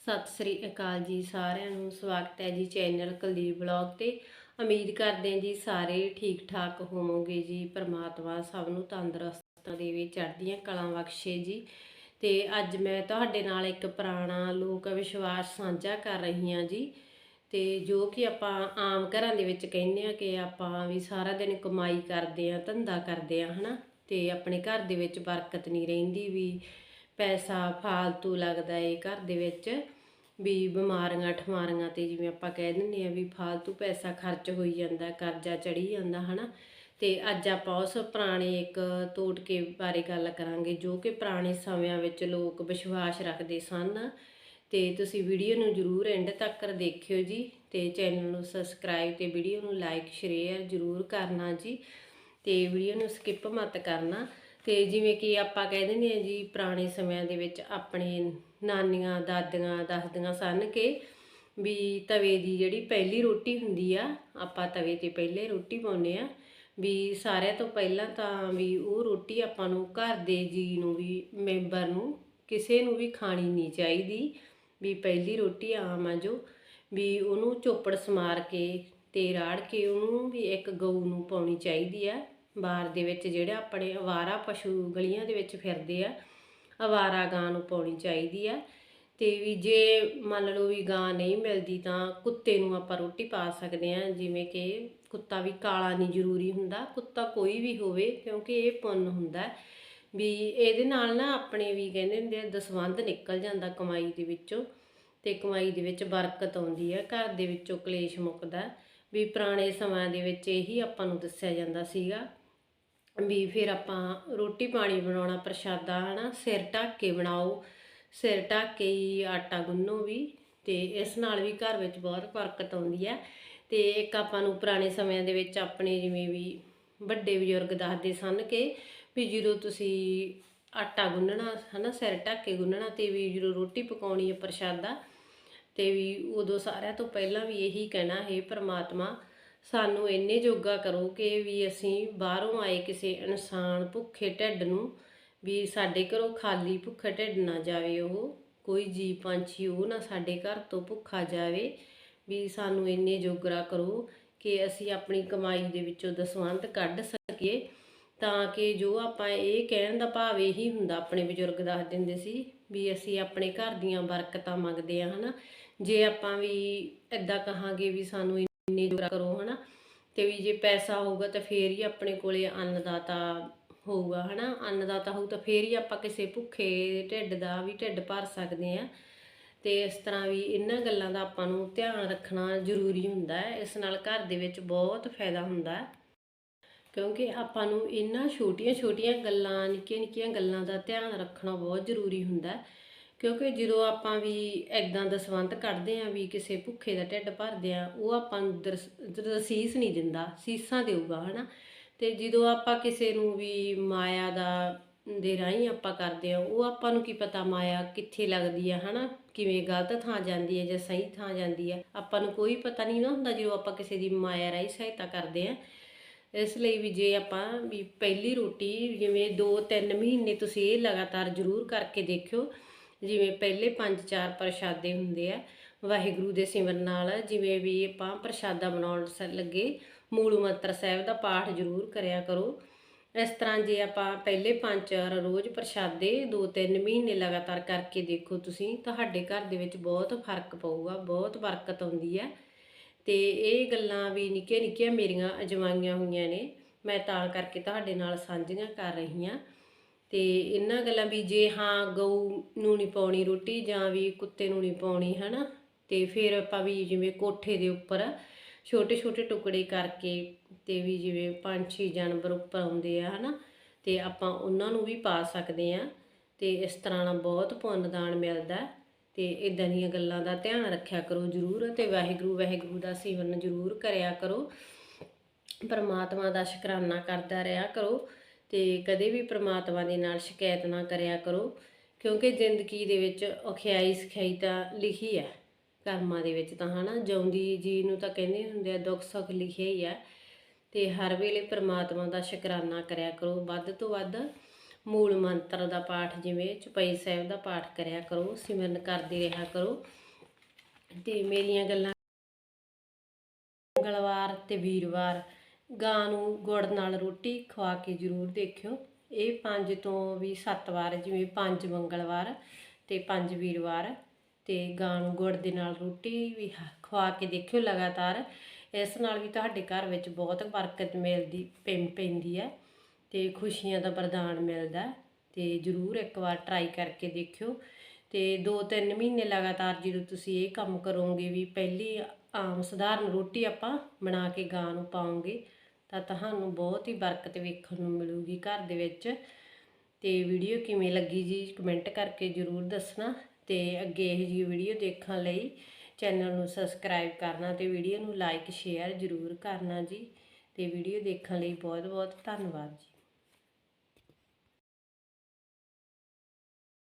ਸਤਿ ਸ੍ਰੀ ਅਕਾਲ ਜੀ ਸਾਰਿਆਂ ਨੂੰ, ਸਵਾਗਤ ਹੈ ਜੀ ਚੈਨਲ ਕੁਲਦੀਪ ਬਲੌਗ ਤੇ। ਉਮੀਦ ਕਰਦੇ ਹਾਂ ਜੀ ਸਾਰੇ ਠੀਕ ਠਾਕ ਹੋਵੋਗੇ ਜੀ, ਪਰਮਾਤਮਾ ਸਭ ਨੂੰ ਤੰਦਰੁਸਤਾਂ ਦੇਵੇ ਚੜ੍ਹਦੀਆਂ ਕਲਾਂ ਬਖਸ਼ੇ ਜੀ। ਤੇ ਅੱਜ ਮੈਂ ਤੁਹਾਡੇ ਨਾਲ ਇੱਕ ਪੁਰਾਣਾ ਲੋਕ ਵਿਸ਼ਵਾਸ ਸਾਂਝਾ ਕਰ ਰਹੀ ਹਾਂ ਜੀ। ਤੇ ਜੋ ਕਿ ਆਪਾਂ ਆਮ ਘਰਾਂ ਦੇ ਵਿੱਚ ਕਹਿੰਦੇ ਆ ਕਿ ਆਪਾਂ ਵੀ ਸਾਰਾ ਦਿਨ ਕਮਾਈ ਕਰਦੇ ਆ ਧੰਦਾ ਕਰਦੇ ਆ ਹਨਾ? ਤੇ ਆਪਣੇ ਘਰ ਦੇ ਵਿੱਚ ਬਰਕਤ ਨਹੀਂ ਰਹਿੰਦੀ ਵੀ ਪੈਸਾ ਫਾਲਤੂ ਲੱਗਦਾ ਏ ਘਰ ਦੇ ਵਿੱਚ, ਵੀ ਬਿਮਾਰੀਆਂ ਠਮਾਰੀਆਂ ਤੇ ਜਿਵੇਂ ਆਪਾਂ ਕਹਿ ਦਿੰਦੇ ਆ ਵੀ ਫਾਲਤੂ ਪੈਸਾ ਖਰਚ ਹੋਈ ਜਾਂਦਾ, ਕਰਜ਼ਾ ਚੜੀ ਜਾਂਦਾ, ਹਨਾ? ਤੇ ਅੱਜ ਆਪਾਂ ਉਸ ਪੁਰਾਣੇ ਇੱਕ ਟੋਟਕੇ ਬਾਰੇ ਗੱਲ ਕਰਾਂਗੇ, ਜੋ ਕਿ ਪੁਰਾਣੇ ਸਮਿਆਂ ਵਿੱਚ ਲੋਕ ਵਿਸ਼ਵਾਸ ਰੱਖਦੇ ਸਨ। ਤੇ ਤੁਸੀਂ ਵੀਡੀਓ ਨੂੰ ਜਰੂਰ ਐਂਡ ਤੱਕ ਦੇਖਿਓ ਜੀ ਤੇ ਚੈਨਲ ਨੂੰ ਸਬਸਕ੍ਰਾਈਬ ਤੇ ਵੀਡੀਓ ਨੂੰ ਲਾਈਕ ਸ਼ੇਅਰ ਜਰੂਰ ਕਰਨਾ ਜੀ। ਤੇ ਵੀਡੀਓ ਨੂੰ ਸਕਿਪ ਮਤ ਕਰਨਾ। ਤੇ ਜਿਵੇਂ ਕਿ ਆਪਾਂ ਕਹਿ ਦਿੰਦੇ ਆ ਜੀ, ਪੁਰਾਣੇ ਸਮਿਆਂ ਦੇ ਵਿੱਚ ਆਪਣੇ ਨਾਨੀਆਂ, ਦਾਦੀਆਂ, ਦੱਸਦੀਆਂ ਸਨ ਕਿ ਵੀ ਤਵੇ ਦੀ ਜਿਹੜੀ ਪਹਿਲੀ ਰੋਟੀ ਹੁੰਦੀ ਆ, ਆਪਾਂ ਤਵੇ ਤੇ ਪਹਿਲੇ ਰੋਟੀ ਪਾਉਂਦੇ ਆ ਵੀ ਸਾਰਿਆਂ ਤੋਂ ਪਹਿਲਾਂ ਤਾਂ ਵੀ ਉਹ ਰੋਟੀ ਆਪਾਂ ਨੂੰ ਘਰ ਦੇ ਜੀ ਨੂੰ ਵੀ, ਮੈਂਬਰ ਨੂੰ ਕਿਸੇ ਨੂੰ ਵੀ ਖਾਣੀ ਨਹੀਂ ਚਾਹੀਦੀ, ਵੀ ਪਹਿਲੀ ਰੋਟੀ ਆਮ ਆ ਜੋ, ਵੀ ਉਹਨੂੰ ਚੋਪੜ ਸਮਾਰ ਕੇ ਤੇ ਰਾੜ ਕੇ ਉਹਨੂੰ ਵੀ ਇੱਕ ਗਊ ਨੂੰ ਪਾਉਣੀ ਚਾਹੀਦੀ ਆ। ਬਾਰ ਦੇ ਵਿੱਚ ਜਿਹੜੇ ਆਪਣੇ ਅਵਾਰਾ ਪਸ਼ੂ ਗਲੀਆਂ ਦੇ ਵਿੱਚ ਫਿਰਦੇ ਆ, ਅਵਾਰਾ ਗਾਂ ਨੂੰ ਪਾਉਣੀ ਚਾਹੀਦੀ ਆ। ਤੇ ਵੀ ਜੇ ਮੰਨ ਲਓ ਵੀ ਗਾਂ ਨਹੀਂ ਮਿਲਦੀ ਤਾਂ ਕੁੱਤੇ ਨੂੰ ਆਪਾਂ ਰੋਟੀ ਪਾ ਸਕਦੇ ਆ, ਜਿਵੇਂ ਕਿ ਕੁੱਤਾ ਵੀ ਕਾਲਾ ਨਹੀਂ ਜ਼ਰੂਰੀ ਹੁੰਦਾ, ਕੁੱਤਾ ਕੋਈ ਵੀ ਹੋਵੇ ਕਿਉਂਕਿ ਇਹ ਪੁੰਨ ਹੁੰਦਾ। ਵੀ ਇਹਦੇ ਨਾਲ ਨਾ ਆਪਣੇ ਵੀ ਕਹਿੰਦੇ ਹੁੰਦੇ ਆ, ਦਸਵੰਧ ਨਿਕਲ ਜਾਂਦਾ ਕਮਾਈ ਦੇ ਵਿੱਚੋਂ ਤੇ ਕਮਾਈ ਦੇ ਵਿੱਚ ਬਰਕਤ ਆਉਂਦੀ ਹੈ ਘਰ ਦੇ ਵਿੱਚੋਂ ਕਲੇਸ਼ ਮੁੱਕਦਾ। ਵੀ ਪੁਰਾਣੇ ਸਮਿਆਂ ਦੇ ਵਿੱਚ ਇਹੀ ਆਪਾਂ ਨੂੰ ਦੱਸਿਆ ਜਾਂਦਾ ਸੀਗਾ। ਵੀ ਫਿਰ ਆਪਾਂ ਰੋਟੀ ਪਾਣੀ ਬਣਾਉਣਾ ਪ੍ਰਸ਼ਾਦਾ, ਹਨਾ? ਸਿਰ ਢੱਕ ਕੇ ਬਣਾਓ। ਸਿਰ ਢੱਕ ਕੇ ਹੀ ਆਟਾ ਗੁੰਨੋ ਵੀ ਤੇ ਇਸ ਨਾਲ ਵੀ ਘਰ ਵਿੱਚ ਬਹੁਤ ਬਰਕਤ ਆਉਂਦੀ ਹੈ। ਤੇ ਇੱਕ ਆਪਾਂ ਨੂੰ ਪੁਰਾਣੇ ਸਮਿਆਂ ਦੇ ਵਿੱਚ ਆਪਣੇ ਜਿਵੇਂ ਵੀ ਵੱਡੇ ਬਜ਼ੁਰਗ ਦੱਸਦੇ ਸਨ ਕਿ ਵੀ ਜਦੋਂ ਤੁਸੀਂ ਆਟਾ ਗੁੰਨਣਾ, ਹਨਾ, ਸਿਰ ਢੱਕ ਕੇ ਗੁੰਨਣਾ ਤੇ ਵੀ ਜਦੋਂ ਰੋਟੀ ਪਕਾਉਣੀ ਹੈ ਪ੍ਰਸ਼ਾਦਾ ਤੇ ਵੀ ਉਦੋਂ ਸਾਰਿਆਂ ਤੋਂ ਪਹਿਲਾਂ ਵੀ ਇਹੀ ਕਹਿਣਾ, ਹੈ ਪ੍ਰਮਾਤਮਾ ਸਾਨੂੰ ਇੰਨੇ ਜੋਗਾ ਕਰੋ ਕਿ ਵੀ ਅਸੀਂ ਬਾਹਰੋਂ ਆਏ ਕਿਸੇ ਇਨਸਾਨ ਭੁੱਖੇ ਢਿੱਡ ਨੂੰ, ਵੀ ਸਾਡੇ ਘਰੋਂ ਖਾਲੀ ਭੁੱਖਾ ਢਿੱਡ ਨਾ ਜਾਵੇ ਉਹ, ਕੋਈ ਜੀਵ ਪੰਛੀ ਉਹ ਨਾ ਸਾਡੇ ਘਰ ਤੋਂ ਭੁੱਖਾ ਜਾਵੇ। ਵੀ ਸਾਨੂੰ ਇੰਨੇ ਜੋਗਰਾ ਕਰੋ ਕਿ ਅਸੀਂ ਆਪਣੀ ਕਮਾਈ ਦੇ ਵਿੱਚੋਂ ਦਸਵੰਧ ਕੱਢ ਸਕੀਏ, ਤਾਂ ਕਿ ਜੋ ਆਪਾਂ ਇਹ ਕਹਿਣ ਦਾ ਭਾਵ ਇਹੀ ਹੁੰਦਾ ਆਪਣੇ ਬਜ਼ੁਰਗ ਦੱਸ ਦਿੰਦੇ ਸੀ, ਵੀ ਅਸੀਂ ਆਪਣੇ ਘਰ ਦੀਆਂ ਬਰਕਤਾਂ ਮੰਗਦੇ ਆ ਹਨਾ। ਜੇ ਆਪਾਂ ਵੀ ਇਦਾਂ ਕਹਾਂਗੇ ਵੀ ਸਾਨੂੰ ਇੰਨੇ ਜੋਗਰਾ ਕਰੋ, ਹਨਾ। ਤੇ ਵੀ ਜੇ ਪੈਸਾ ਹੋਊਗਾ ਤਾਂ ਫੇਰ ਹੀ ਆਪਣੇ ਕੋਲੇ ਅੰਨਦਾਤਾ ਹੋਊਗਾ, ਹਨਾ। ਅੰਨਦਾਤਾ ਹੋਊ ਤਾਂ ਫੇਰ ਹੀ ਆਪਾਂ ਕਿਸੇ ਭੁੱਖੇ ਢਿੱਡ ਦਾ ਵੀ ਢਿੱਡ ਭਰ ਸਕਦੇ ਆ ਤੇ ਇਸ ਤਰ੍ਹਾਂ ਵੀ ਇਹਨਾਂ ਗੱਲਾਂ ਦਾ ਆਪਾਂ ਨੂੰ ਧਿਆਨ ਰੱਖਣਾ ਜ਼ਰੂਰੀ ਹੁੰਦਾ ਹੈ। ਇਸ ਨਾਲ ਘਰ ਦੇ ਵਿੱਚ ਬਹੁਤ ਫਾਇਦਾ ਹੁੰਦਾ ਹੈ। ਕਿਉਂਕਿ ਆਪਾਂ ਨੂੰ ਇਹਨਾਂ ਛੋਟੀਆਂ-ਛੋਟੀਆਂ ਗੱਲਾਂ, ਨਿੱਕੀਆਂ-ਨਿੱਕੀਆਂ ਗੱਲਾਂ ਦਾ ਧਿਆਨ ਰੱਖਣਾ ਬਹੁਤ ਜ਼ਰੂਰੀ ਹੁੰਦਾ ਹੈ। ਕਿਉਂਕਿ ਜਦੋਂ ਆਪਾਂ ਵੀ ਐਦਾਂ ਦਸਵੰਤ ਕੱਢਦੇ ਆਂ ਵੀ ਕਿਸੇ ਭੁੱਖੇ ਦਾ ਢਿੱਡ ਭਰਦੇ ਆ ਉਹ ਆਪਾਂ ਨੂੰ ਦਰਸ- ਨਹੀਂ ਦਿੰਦਾ, ਸੀਸਾਂ ਦੇਊਗਾ, ਹਨਾ? ਤੇ ਜਦੋਂ ਆਪਾਂ ਕਿਸੇ ਨੂੰ ਵੀ ਮਾਇਆ ਦਾ, ਦੇ ਰਾਹੀਂ ਆਪਾਂ ਕਰਦੇ ਆ ਉਹ ਆਪਾਂ ਨੂੰ ਕੀ ਪਤਾ ਮਾਇਆ ਕਿੱਥੇ ਲੱਗਦੀ ਆ, ਹਨਾ? ਕਿਵੇਂ ਗਲਤ ਥਾਂ ਜਾਂਦੀ ਹੈ ਜਾਂ ਸਹੀ ਥਾਂ ਜਾਂਦੀ ਹੈ ਆਪਾਂ ਨੂੰ ਕੋਈ ਪਤਾ ਨਹੀਂ ਨਾ ਹੁੰਦਾ ਜਦੋਂ ਆਪਾਂ ਕਿਸੇ ਦੀ ਮਾਇਆ ਰਾਹੀਂ ਸਹਾਇਤਾ ਕਰਦੇ ਆ ਇਸ ਲਈ ਵੀ ਜੇ ਆਪਾਂ ਵੀ ਪਹਿਲੀ ਰੋਟੀ ਜਿਵੇਂ 2-3 ਮਹੀਨੇ ਤੁਸੀਂ ਇਹ ਲਗਾਤਾਰ ਜ਼ਰੂਰ ਕਰਕੇ ਦੇਖਿਓ ਜਿਵੇਂ ਪਹਿਲੇ 5-4 ਪ੍ਰਸ਼ਾਦੇ ਹੁੰਦੇ ਆ, ਵਾਹਿਗੁਰੂ ਦੇ ਸਿਮਰਨ ਨਾਲ, ਜਿਵੇਂ ਵੀ ਆਪਾਂ ਪ੍ਰਸ਼ਾਦਾ ਬਣਾਉਣ ਸ- ਲੱਗੇ, ਮੂਲ ਮੰਤਰ ਸਾਹਿਬ ਦਾ ਪਾਠ ਜ਼ਰੂਰ ਕਰਿਆ ਕਰੋ। ਇਸ ਤਰ੍ਹਾਂ ਜੇ ਆਪਾਂ ਪਹਿਲੇ 5-4 ਰੋਜ਼ ਪ੍ਰਸ਼ਾਦੇ 2-3 ਮਹੀਨੇ ਲਗਾਤਾਰ ਕਰਕੇ ਦੇਖੋ ਤੁਸੀਂ, ਤੁਹਾਡੇ ਘਰ ਦੇ ਵਿੱਚ ਬਹੁਤ ਫ਼ਰਕ ਪਊਗਾ, ਬਹੁਤ ਬਰਕਤ ਆਉਂਦੀ ਹੈ। ਤੇ ਇਹ ਗੱਲਾਂ ਵੀ ਨਿੱਕੀਆਂ ਨਿੱਕੀਆਂ ਮੇਰੀਆਂ ਅਜਮਾਈਆਂ ਹੋਈਆਂ ਨੇ, ਮੈਂ ਤਾਂ ਕਰਕੇ ਤੁਹਾਡੇ ਨਾਲ ਸਾਂਝੀਆਂ ਕਰ ਰਹੀ ਹਾਂ। ਤੇ ਇਹਨਾਂ ਗੱਲਾਂ ਵੀ ਜੇ ਹਾਂ ਗਊ ਨੂੰ ਨਹੀਂ ਪਾਉਣੀ ਰੋਟੀ ਜਾਂ ਵੀ ਕੁੱਤੇ ਨੂੰ ਨਹੀਂ ਪਾਉਣੀ, ਹਨਾ? ਤੇ ਫਿਰ ਆਪਾਂ ਵੀ ਜਿਵੇਂ ਕੋਠੇ ਦੇ ਉੱਪਰ ਛੋਟੇ ਛੋਟੇ ਟੁਕੜੇ ਕਰਕੇ ਤੇ ਵੀ ਜਿਵੇਂ ਪੰਛੀ ਜਾਨਵਰ ਉੱਪਰ ਆਉਂਦੇ ਆ, ਹਨਾ? ਤੇ ਆਪਾਂ ਉਹਨਾਂ ਨੂੰ ਵੀ ਪਾ ਸਕਦੇ ਆ ਤੇ ਇਸ ਤਰ੍ਹਾਂ ਨਾਲ ਬਹੁਤ ਪੁੰਨਦਾਨ ਮਿਲਦਾ। ਹੈ। ਤੇ ਇਦਾਂ ਦੀਆਂ ਗੱਲਾਂ ਦਾ ਧਿਆਨ ਰੱਖਿਆ ਕਰੋ ਜਰੂਰ ਤੇ ਵਾਹਿਗੁਰੂ ਵਾਹਿਗੁਰੂ ਦਾ ਸਿਮਰਨ ਜਰੂਰ ਕਰਿਆ ਕਰੋ। ਪਰਮਾਤਮਾ ਦਾ ਸ਼ੁਕਰਾਨਾ ਕਰਦਾ ਰਿਹਾ ਕਰੋ। ਤੇ ਕਦੇ ਵੀ ਪਰਮਾਤਮਾ ਦੇ ਨਾਲ ਸ਼ਿਕਾਇਤ ਨਾ ਕਰਿਆ ਕਰੋ, ਕਿਉਂਕਿ ਜ਼ਿੰਦਗੀ ਦੇ ਵਿੱਚ ਔਖਿਆਈ ਸਖਿਆਈ ਤਾਂ ਲਿਖੀ ਹੈ। ਕਰਮਾਂ ਦੇ ਵਿੱਚ ਤਾਂ ਹਨਾ, ਜਿਉਂਦੀ ਜੀ ਨੂੰ ਤਾਂ ਕਹਿੰਦੇ ਹੁੰਦੇ ਆ, ਦੁੱਖ ਸੁੱਖ ਲਿਖਿਆ ਹੀ ਆ ਤੇ ਹਰ ਵੇਲੇ ਪਰਮਾਤਮਾ ਦਾ ਸ਼ੁਕਰਾਨਾ ਕਰਿਆ ਕਰੋ। ਵੱਧ ਤੋਂ ਵੱਧ ਮੂਲ ਮੰਤਰ ਦਾ ਪਾਠ ਜਿਵੇਂ ਚੁਪਈ ਸਾਹਿਬ ਦਾ ਪਾਠ ਕਰਿਆ ਕਰੋ, ਸਿਮਰਨ ਕਰਦੇ ਰਿਹਾ ਕਰੋ। ਤੇ ਮੇਰੀਆਂ ਗੱਲਾਂ ਮੰਗਲਵਾਰ ਤੇ ਵੀਰਵਾਰ ਗਾਂ ਨੂੰ ਗੁੜ ਨਾਲ ਰੋਟੀ ਖਵਾ ਕੇ ਜ਼ਰੂਰ ਦੇਖਿਓ ਇਹ ਪੰਜ ਤੋਂ ਵੀ ਸੱਤ ਵਾਰ, ਜਿਵੇਂ ਪੰਜ ਮੰਗਲਵਾਰ ਤੇ ਪੰਜ ਵੀਰਵਾਰ ਤੇ ਗਾਂ ਨੂੰ ਗੁੜ ਦੇ ਨਾਲ ਰੋਟੀ ਵੀ ਹ- ਖਵਾ ਕੇ ਦੇਖਿਓ ਲਗਾਤਾਰ ਇਸ ਨਾਲ ਵੀ ਤੁਹਾਡੇ ਘਰ ਵਿੱਚ ਬਹੁਤ ਬਰਕਤ ਮਿਲਦੀ, ਪੈਂ- ਪੈਂਦੀ ਹੈ ਤੇ ਖੁਸ਼ੀਆਂ ਦਾ ਵਰਦਾਨ ਮਿਲਦਾ ਹੈ। ਤੇ ਜ਼ਰੂਰ ਇੱਕ ਵਾਰ ਟਰਾਈ ਕਰਕੇ ਦੇਖਿਓ ਤੇ 2-3 ਮਹੀਨੇ ਲਗਾਤਾਰ ਜਦੋਂ ਤੁਸੀਂ ਇਹ ਕੰਮ ਕਰੋਗੇ ਵੀ ਪਹਿਲੀ ਆਮ ਸਧਾਰਨ ਰੋਟੀ ਆਪਾਂ ਬਣਾ ਕੇ ਗਾਂ ਨੂੰ ਪਾਉਂਗੇ ਤਾਂ ਤੁਹਾਨੂੰ ਬਹੁਤ ਹੀ ਬਰਕਤ ਵੇਖਣ ਨੂੰ ਮਿਲੂਗੀ ਘਰ ਦੇ ਵਿੱਚ। ਤੇ ਵੀਡੀਓ ਕਿਵੇਂ ਲੱਗੀ ਜੀ ਕਮੈਂਟ ਕਰਕੇ ਜਰੂਰ ਦੱਸਣਾ ਤੇ ਅੱਗੇ ਇਹ ਜੀ ਵੀਡੀਓ ਦੇਖਣ ਲਈ ਚੈਨਲ ਨੂੰ ਸਬਸਕ੍ਰਾਈਬ ਕਰਨਾ ਤੇ ਵੀਡੀਓ ਨੂੰ ਲਾਈਕ, ਸ਼ੇਅਰ ਜਰੂਰ ਕਰਨਾ ਜੀ। ਤੇ ਵੀਡੀਓ ਦੇਖਣ ਲਈ ਬਹੁਤ ਬਹੁਤ ਧੰਨਵਾਦ ਜੀ।